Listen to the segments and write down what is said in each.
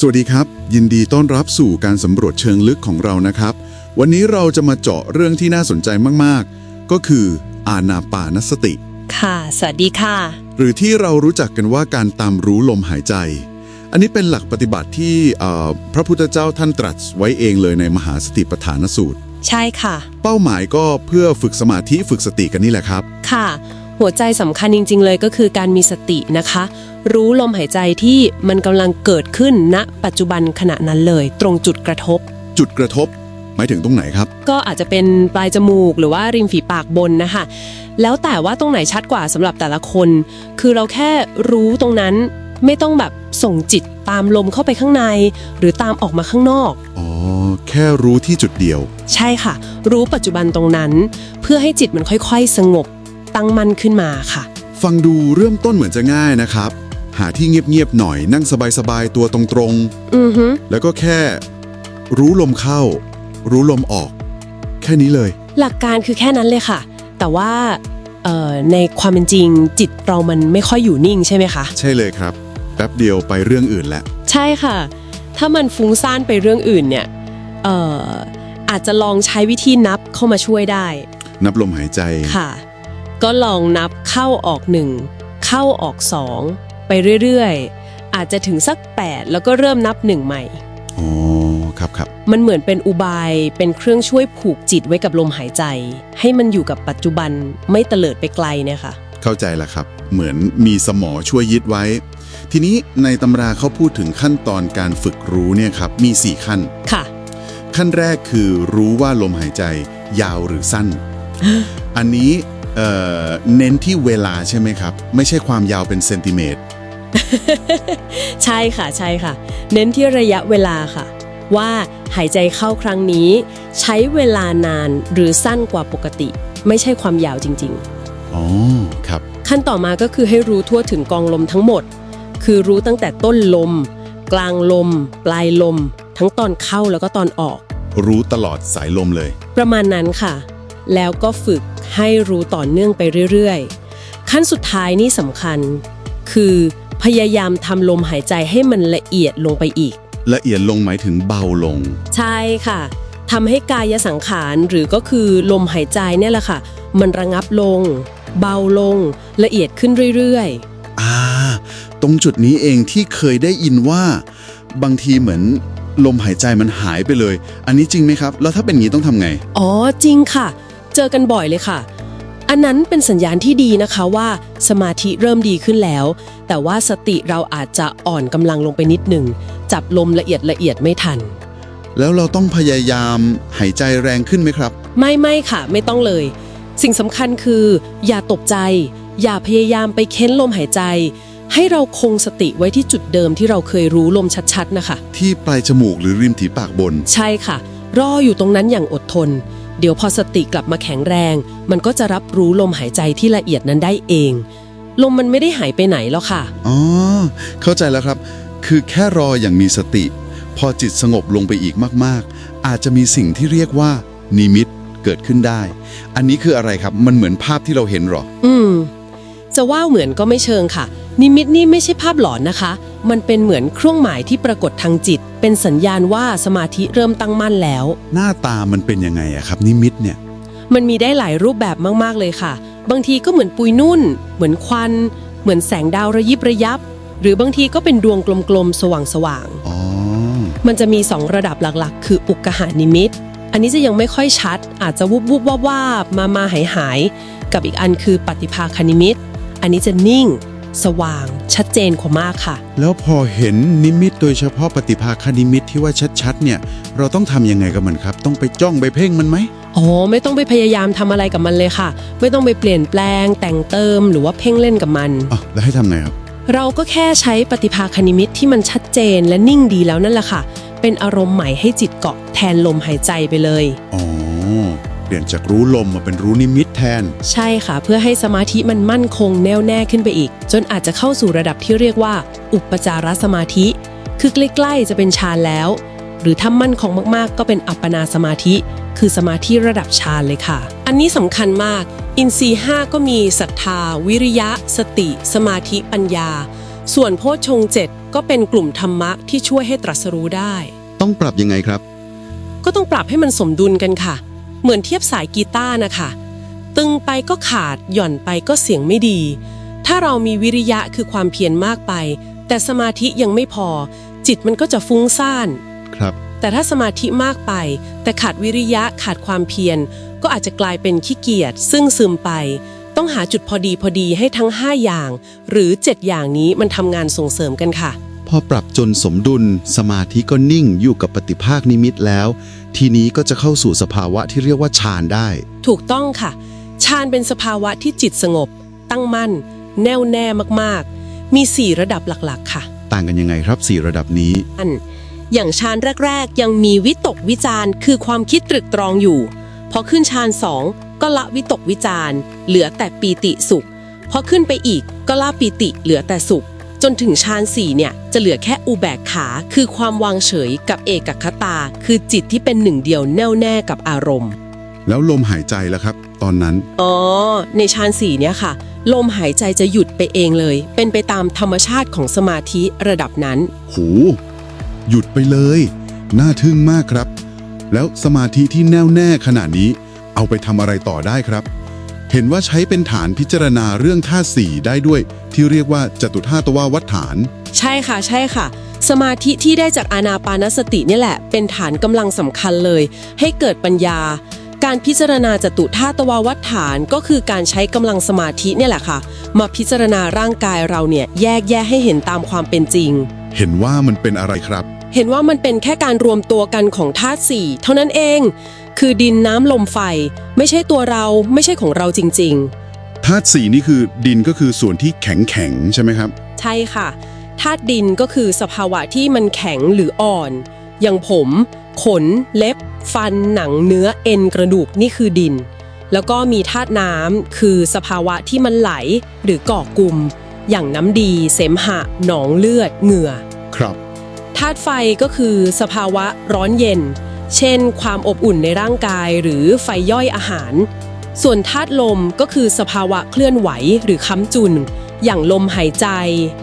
สวัสดีครับ ยินดีต้อนรับสู่การสำรวจเชิงลึกของเรานะครับ วันนี้เราจะมาเจาะเรื่องที่น่าสนใจมากๆ ก็คืออานาปานสติ ค่ะ สวัสดีค่ะ หรือที่เรารู้จักกันว่าการตามรู้ลมหายใจ อันนี้เป็นหลักปฏิบัติที่เอ่อพระพุทธเจ้าท่านตรัสไว้เองเลยในมหาสติปัฏฐานสูตร ใช่ค่ะ เป้าหมายก็เพื่อฝึกสมาธิฝึกสติกันนี่แหละครับ ค่ะ หัวใจสำคัญจริง ๆ เลยก็คือการมีสตินะคะ รู้ลมหายใจที่มันกำลังเกิดขึ้นณปัจจุบันขณะนั้นเลย ตรงจุดกระทบ จุดกระทบหมายถึงตรงไหนครับ ก็อาจจะเป็นปลายจมูกหรือว่าริมฝีปากบนนะคะ แล้วแต่ว่าตรงไหนชัดกว่าสำหรับแต่ละคน คือเราแค่รู้ตรงนั้นไม่ต้องแบบส่งจิตตามลมเข้าไปข้างใน หรือตามออกมาข้างนอก อ๋อ แค่รู้ที่จุดเดียว ใช่ค่ะ รู้ปัจจุบันตรงนั้น เพื่อให้จิตมันค่อยๆ สงบ ตั้งมั่นขึ้นมาค่ะ ฟังดูเริ่มต้นเหมือนจะง่ายนะครับ หาที่เงียบๆหน่อยนั่งสบายๆตัวตรงอือฮึๆ แล้วก็แค่ รู้ลมเข้า รู้ลมออก แค่นี้เลย หลักการคือแค่นั้นเลยค่ะ แต่ว่าเอ่อในความเป็นจริงจิตเรามันไม่ค่อยอยู่นิ่งใช่ไหมคะ ใช่เลยครับ แป๊บเดียวไปเรื่องอื่นแล้ว ใช่ค่ะ ถ้ามันฟุ้งซ่านไปเรื่องอื่นเนี่ยเอ่ออาจจะลองใช้วิธีนับเข้ามาช่วยได้นับลมหายใจ ค่ะ ก็ลองนับเข้าออกหนึ่งเข้าออกสอง ไปเรื่อยๆ อาจจะถึงสัก 8 แล้วก็เริ่มนับหนึ่งใหม่ อ๋อ ครับครับ มันเหมือนเป็นอุบายเป็นเครื่องช่วยผูกจิตไว้กับลมหายใจ ให้มันอยู่กับปัจจุบันไม่เตลิดไปไกลเนี่ยค่ะ เข้าใจแล้วครับ เหมือนมีสมอช่วยยึดไว้ ทีนี้ในตำราเขาพูดถึงขั้นตอนการฝึกรู้เนี่ยครับ มี 4 ขั้น ค่ะ ขั้นแรกคือรู้ว่าลมหายใจ ยาวหรือสั้น อันนี้เอ่อเน้นที่เวลาใช่ไหมครับ ไม่ใช่ความยาวเป็นเซนติเมตร ใช่ค่ะใช่ค่ะ เน้นที่ระยะเวลาค่ะ ว่าหายใจเข้าครั้งนี้ ใช้เวลานานหรือสั้นกว่าปกติ ไม่ใช่ความยาวจริงอ๋อครับๆขั้นต่อมาก็คือให้รู้ทั่วถึงกองลมทั้งหมด คือรู้ตั้งแต่ต้นลม กลางลม ปลายลม ทั้งตอนเข้าแล้วก็ตอนออก รู้ตลอดสายลมเลย ประมาณนั้นค่ะ แล้วก็ฝึกให้รู้ต่อเนื่องไปเรื่อยๆ ขั้นสุดท้ายนี่สำคัญ คือ พยายามทำลมหายใจให้มันละเอียดลงไปอีก ละเอียดลงหมายถึงเบาลง ใช่ค่ะทำให้กายสังขารหรือก็คือลมหายใจเนี่ยแหละค่ะ มันระงับลง เบาลง ละเอียดขึ้นเรื่อยอ่า ตรงจุดนี้เองที่เคยได้ยินว่า บางทีเหมือนลมหายใจมันหายไปเลย อันนี้จริงไหมครับ แล้วถ้าเป็นอย่างนี้ต้องทำไงๆอ๋อจริงค่ะ เจอกันบ่อยเลยค่ะ อันนั้นเป็นสัญญาณที่ดีนะคะว่าสมาธิเริ่มดีขึ้นแล้ว แต่ว่าสติเราอาจจะอ่อนกำลังลงไปนิดหนึ่ง จับลมละเอียดละเอียดไม่ทัน แล้วเราต้องพยายามหายใจแรงขึ้นไหมครับ ไม่ไม่ค่ะ ไม่ต้องเลย สิ่งสำคัญคือ อย่าตกใจ อย่าพยายามไปเค้นลมหายใจ ให้เราคงสติไว้ที่จุดเดิมที่เราเคยรู้ลมชัดๆนะคะ ที่ปลายจมูกหรือริมถีปากบน ใช่ค่ะ รออยู่ตรงนั้นอย่างอดทน เดี๋ยวพอสติกลับมาแข็งแรง มันก็จะรับรู้ลมหายใจที่ละเอียดนั้นได้เอง ลมมันไม่ได้หายไปไหนแล้วค่ะ อ๋อ เข้าใจแล้วครับ คือแค่รออย่างมีสติ พอจิตสงบลงไปอีกมากๆ อาจจะมีสิ่งที่เรียกว่า นิมิตเกิดขึ้นได้ อันนี้คืออะไรครับ มันเหมือนภาพที่เราเห็นหรอ อืม จะว่าเหมือนก็ไม่เชิงค่ะ นิมิตนี่ไม่ใช่ภาพหลอนนะคะ มันเป็นเหมือนเครื่องหมายที่ปรากฏทางจิต เป็นสัญญาณว่าสมาธิเริ่มตั้งมั่นแล้ว หน้าตามันเป็นยังไงอะครับ นิมิตเนี่ย มันมีได้หลายรูปแบบมาก ๆ เลยค่ะ บางทีก็เหมือนปุยนุ่น เหมือนควัน เหมือนแสงดาวระยิบระยับ หรือบางทีก็เป็นดวงกลมๆ สว่างอ๋อ ๆ มันจะมี 2 ระดับหลักๆ คืออุกกาหานิมิต อันนี้จะยังไม่ค่อยชัด อาจจะวุบวุบวาบวาบมามาหายหายๆกับอีกอันคือปฏิภาคนิมิต อันนี้จะนิ่ง สว่าง ชัดเจนกว่ามากค่ะ แล้วพอเห็นนิมิตโดยเฉพาะปฏิภาคนิมิตที่ว่าชัดๆ เนี่ย เราต้องทำยังไงกับมันครับ ต้องไปจ้องไปเพ่งมันไหม อ๋อ ไม่ต้องไปพยายามทำอะไรกับมันเลยค่ะ ไม่ต้องไปเปลี่ยนแปลง แต่งเติมหรือว่าเพ่งเล่นกับมันอ๋อแล้วให้ทำไงครับ เราก็แค่ใช้ปฏิภาคณิมิตที่มันชัดเจนและนิ่งดีแล้วนั่นแหละค่ะ เป็นอารมณ์ใหม่ให้จิตเกาะแทนลมหายใจไปเลย อ๋อ เปลี่ยนจากรู้ลมมาเป็นรู้นิมิตแทน ใช่ค่ะ เพื่อให้สมาธิมันมั่นคงแน่วแน่ขึ้นไปอีก จนอาจจะเข้าสู่ระดับที่เรียกว่า อุปจารสมาธิ คือใกล้ๆจะเป็นฌานแล้ว หรือถ้ามั่นคงมากๆ ก็เป็นอัปปนาสมาธิ คือสมาธิระดับฌานเลยค่ะ อันนี้สำคัญมาก อินทรีย์ห้าก็มีศรัทธา วิริยะ สติ สมาธิปัญญา ส่วนโพชฌงค์เจ็ดก็เป็นกลุ่มธรรมะที่ช่วยให้ตรัสรู้ได้ ต้องปรับยังไงครับ ก็ต้องปรับให้มันสมดุลกันค่ะ เหมือนเทียบสายกีตาร์นะคะ ตึงไปก็ขาดหย่อนไปก็เสียงไม่ดี ถ้าเรามีวิริยะคือความเพียรมากไป แต่สมาธิยังไม่พอ จิตมันก็จะฟุ้งซ่านครับ แต่ถ้าสมาธิมากไป แต่ขาดวิริยะขาดความเพียรก็อาจจะกลายเป็นขี้เกียจซึ่งซึมไป ต้องหาจุดพอดีพอดีให้ทั้ง 5 อย่าง หรือ 7 อย่างนี้มันทำงานส่งเสริมกันค่ะ พอปรับจนสมดุลสมาธิก็นิ่งอยู่กับปฏิภาคนิมิตแล้ว ทีนี้ก็จะเข้าสู่สภาวะที่เรียกว่าฌานได้ ถูกต้องค่ะ ฌานเป็นสภาวะที่จิตสงบ ตั้งมั่น แน่วแน่มากๆ มี 4 ระดับหลักๆ ค่ะ ต่างกันยังไงครับสี่ระดับนี้ อัน อย่างฌานแรก ๆ ยังมีวิตกวิจารณ์คือความคิดตรึกตรองอยู่ พอขึ้นฌานสองก็ละวิตกวิจารณ์เหลือแต่ปีติสุข พอขึ้นไปอีกก็ละปีติเหลือแต่สุข จนถึงฌานสี่เนี่ยจะเหลือแค่อุแบกขา คือความวางเฉยกับเอกคตา คือจิตที่เป็นหนึ่งเดียวแน่วแน่กับอารมณ์ แล้วลมหายใจแล้วครับ ตอนนั้น อ๋อ ในฌานสี่เนี่ยค่ะ ลมหายใจจะหยุดไปเองเลย เป็นไปตามธรรมชาติของสมาธิระดับนั้นหูหยุดไปเลย น่าทึ่งมากครับ แล้วสมาธิที่แน่วแน่ขนาดนี้ เอาไปทำอะไรต่อได้ครับ เห็นว่าใช้เป็นฐานพิจารณาเรื่องธาตุสี่ได้ด้วย ที่เรียกว่าจตุธาตวาวัฏฐาน ใช่ค่ะใช่ค่ะ สมาธิที่ได้จากอานาปานสติเนี่ยแหละ เป็นฐานกำลังสำคัญเลย ให้เกิดปัญญา การพิจารณาจตุธาตวาวัฏฐานก็คือการใช้กำลังสมาธิเนี่ยแหละค่ะ มาพิจารณาร่างกายเราเนี่ยแยกแยะให้เห็นตามความเป็นจริง เห็นว่ามันเป็นอะไรครับ เห็นว่ามันเป็นแค่การรวมตัวกันของธาตุสี่เท่านั้นเอง คือดินน้ำลมไฟ ไม่ใช่ตัวเราไม่ใช่ของเราจริงๆธาตุสี่นี่คือดินก็คือส่วนที่แข็งแข็งๆใช่ไหมครับใช่ค่ะธาตุดินก็คือสภาวะที่มันแข็งหรืออ่อน อย่างผม ขน เล็บ ฟัน หนังเนื้อเอ็นกระดูกนี่คือดิน แล้วก็มีธาตุน้ำคือสภาวะที่มันไหลหรือก่อกลุ่ม อย่างน้ำดี เสมหะ หนองเลือด เหงื่อ ครับ ธาตุไฟก็คือสภาวะร้อนเย็น เช่น ความอบอุ่นในร่างกายหรือไฟย่อยอาหาร ส่วนธาตุลมก็คือสภาวะเคลื่อนไหวหรือค้ำจุน อย่างลมหายใจ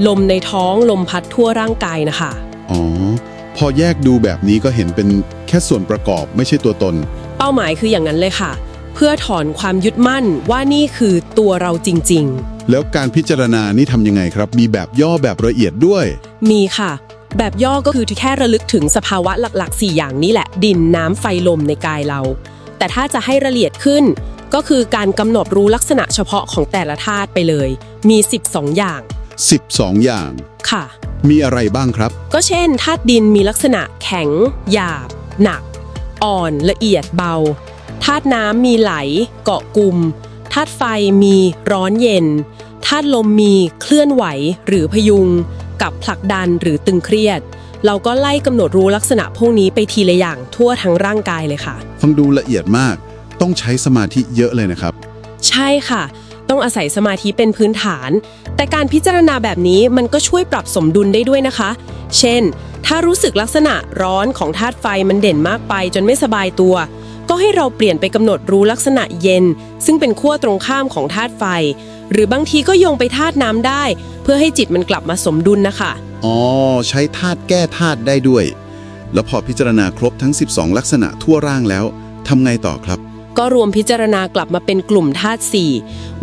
ลมในท้องลมพัดทั่วร่างกายนะคะ อ๋อ พอแยกดูแบบนี้ก็เห็นเป็นแค่ส่วนประกอบไม่ใช่ตัวตน เป้าหมายคืออย่างนั้นเลยค่ะ เพื่อถอนความยึดมั่นว่านี่คือตัวเราจริงแล้วการพิจารณานี่ทำยังไงครับ มีแบบย่อแบบละเอียดด้วยๆมีค่ะ แบบย่อก็คือแค่ระลึกถึงสภาวะหลักๆ 4 อย่างนี้แหละ ดินน้ำไฟลมในกายเรา แต่ถ้าจะให้ละเอียดขึ้น ก็คือการกำหนดรู้ลักษณะเฉพาะของแต่ละธาตุไปเลย มี 12 อย่าง 12 อย่าง ค่ะ มีอะไรบ้างครับ ก็เช่นธาตุดินมีลักษณะแข็ง หยาบ หนัก อ่อนละเอียดเบาธาตุน้ำมีไหล เกาะกลุ่มธาตุไฟมีร้อนเย็นธาตุลมมีเคลื่อนไหวหรือพยุง กับผลักดันหรือตึงเครียด เราก็ไล่กำหนดรู้ลักษณะพวกนี้ไปทีละอย่างทั่วทั้งร่างกายเลยค่ะ ฟังดูละเอียดมากต้องใช้สมาธิเยอะเลยนะครับ ใช่ค่ะ ต้องอาศัยสมาธิเป็นพื้นฐาน แต่การพิจารณาแบบนี้มันก็ช่วยปรับสมดุลได้ด้วยนะคะ เช่น ถ้ารู้สึกลักษณะร้อนของธาตุไฟมันเด่นมากไปจนไม่สบายตัว ก็ให้เราเปลี่ยนไปกำหนดรู้ลักษณะเย็น ซึ่งเป็นขั้วตรงข้ามของธาตุไฟ หรือบางทีก็โยงไปธาตุน้ำได้ เพื่อให้จิตมันกลับมาสมดุลนะคะ อ๋อ ใช้ธาตุแก้ธาตุได้ด้วย แล้วพอพิจารณาครบทั้ง 12 ลักษณะทั่วร่างแล้วทำไงต่อครับ ก็รวมพิจารณากลับมาเป็นกลุ่มธาตุสี่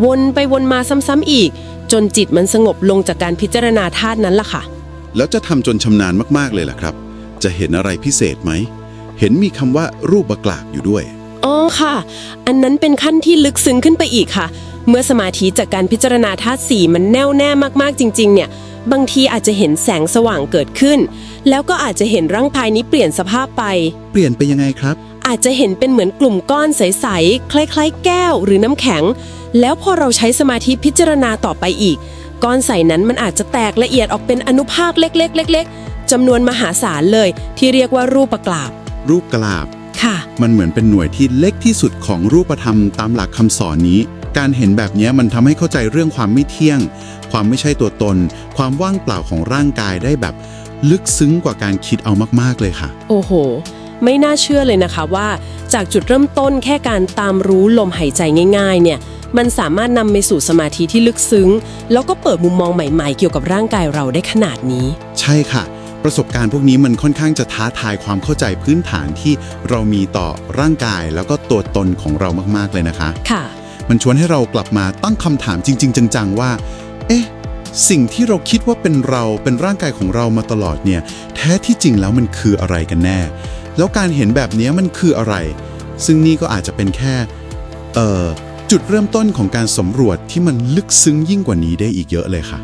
วนไปวนมาซ้ำๆอีก จนจิตมันสงบลงจากการพิจารณาธาตุนั้นล่ะค่ะ แล้วจะทำจนชำนาญมากๆเลยล่ะครับ จะเห็นอะไรพิเศษไหม เห็นมีคำว่ารูปประกลากอยู่ด้วย อ๋อค่ะ อันนั้นเป็นขั้นที่ลึกซึ้งขึ้นไปอีกค่ะ เมื่อสมาธิจากการพิจารณาธาตุสี่มันแน่วแน่มากๆจริง ๆ เนี่ย บางทีอาจจะเห็นแสงสว่างเกิดขึ้น แล้วก็อาจจะเห็นร่างกายนี้เปลี่ยนสภาพไป เปลี่ยนไปยังไงครับ อาจจะเห็นเป็นเหมือนกลุ่มก้อนใส ๆ คล้าย ๆ แก้วหรือน้ำแข็ง แล้วพอเราใช้สมาธิพิจารณาต่อไปอีก ก้อนใสนั้นมันอาจจะแตกละเอียดออกเป็นอนุภาคเล็กๆๆๆจำนวนมหาศาลเลย ที่เรียกว่ารูปประกลาบรูปกลาบ ค่ะ มันเหมือนเป็นหน่วยที่เล็กที่สุดของรูปธรรมตามหลักคำสอนนี้ การเห็นแบบนี้มันทำให้เข้าใจเรื่องความไม่เที่ยง ความไม่ใช่ตัวตน ความว่างเปล่าของร่างกายได้แบบ ลึกซึ้งกว่าการคิดเอามากๆเลยค่ะ โอ้โห ไม่น่าเชื่อเลยนะคะว่า จากจุดเริ่มต้นแค่การตามรู้ลมหายใจง่าย ๆ เนี่ย มันสามารถนำไปสู่สมาธิที่ลึกซึ้ง แล้วก็เปิดมุมมองใหม่ ๆ เกี่ยวกับร่างกายเราได้ขนาดนี้ ใช่ค่ะ ประสบการณ์พวกนี้มันค่อนข้างจะท้าทายความเข้าใจพื้นฐานที่เรามีต่อร่างกายแล้วก็ตัวตนของเรามากๆเลยนะคะ ค่ะ มันชวนให้เรากลับมาตั้งคำถามจริง ๆ จังๆว่า เอ๊ะ สิ่งที่เราคิดว่าเป็นเราเป็นร่างกายของเรามาตลอดเนี่ย แท้ที่จริงแล้วมันคืออะไรกันแน่ แล้วการเห็นแบบนี้มันคืออะไร ซึ่งนี่ก็อาจจะเป็นแค่ เอ่อ จุดเริ่มต้นของการสำรวจที่มันลึกซึ้งยิ่งกว่านี้ได้อีกเยอะเลยค่ะ